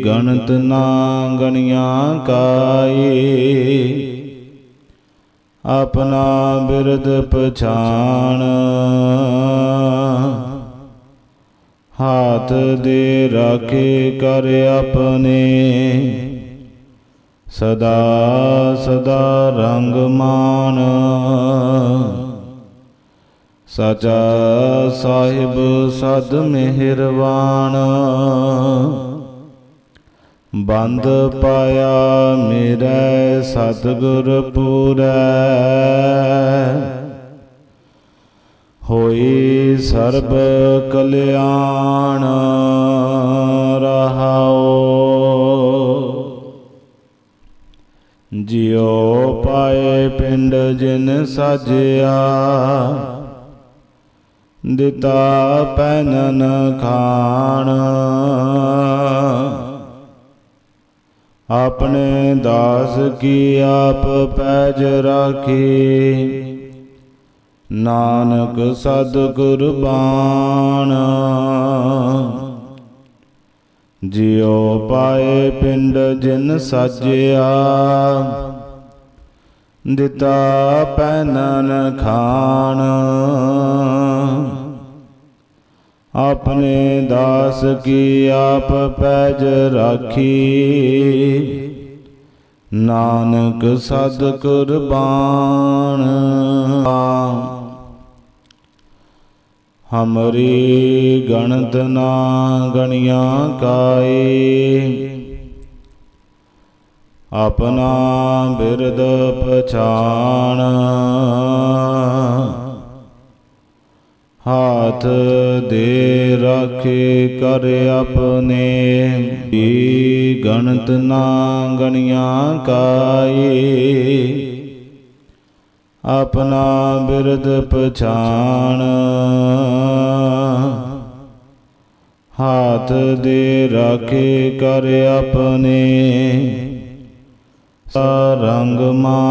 ਗਣਤ ਨਾ ਗਣੀਆਂ ਕਾਏ। ਆਪਣਾ ਬਿਰਦ ਪਛਾਣ। ਹਾਥ ਦੇ ਰਾਖੇ ਕਰ ਆਪਣੇ। ਸਦਾ ਸਦਾ ਰੰਗ ਮਾਨ ਸਚਾ ਸਾਹਿਬ, ਸਦ ਮਿਹਰਵਾਨ। ਬੰਦ ਪਾਇਆ ਮੇਰੇ ਸਤਿਗੁਰ ਪੂਰੈ। ਹੋਈ ਸਰਬ ਕਲਿਆਣ ਰਹਾਓ। ਜਿਉ ਪਾਏ ਪਿੰਡ ਜਿਨ ਸਾਜਿਆ, ਦਿੱਤਾ ਪੈਨਨ ਖਾਣ। ਆਪਣੇ ਦਾਸ ਕੀ ਆਪ ਪੈਜ ਰਾਖੀ? ਨਾਨਕ ਸਦ ਕੁਰਬਾਨ ਜਿਉ ਪਾਏ ਪਿੰਡ ਜਿਨ ਸਾਜਿਆ, ਦਿੱਤਾ ਪੈਨਨ ਖਾਣ। ਆਪਣੇ ਦਾਸ ਕੀ ਆਪ ਪੈਜ ਰਾਖੀ? ਨਾਨਕ ਸਦ ਕੁਰਬਾਨ ਹਮਰੀ ਗਣਤ ਨਾ ਗਣੀਆਂ ਕਾਏ। ਆਪਣਾ ਬਿਰਦ ਪਛਾਣ ਹਾਥ ਦੇ ਰਾਖੇ ਕਰ ਆਪਣੇ ਈ ਗਣਤ ਨਾ ਗਣੀਆਂ ਕਾਏ ਆਪਣਾ ਬਿਰਦ ਪਛਾਣ ਹਾਥ ਦੇ ਰਾਖੇ ਕਰ ਆਪਣੇ ਸਾ ਰੰਗ ਮਾ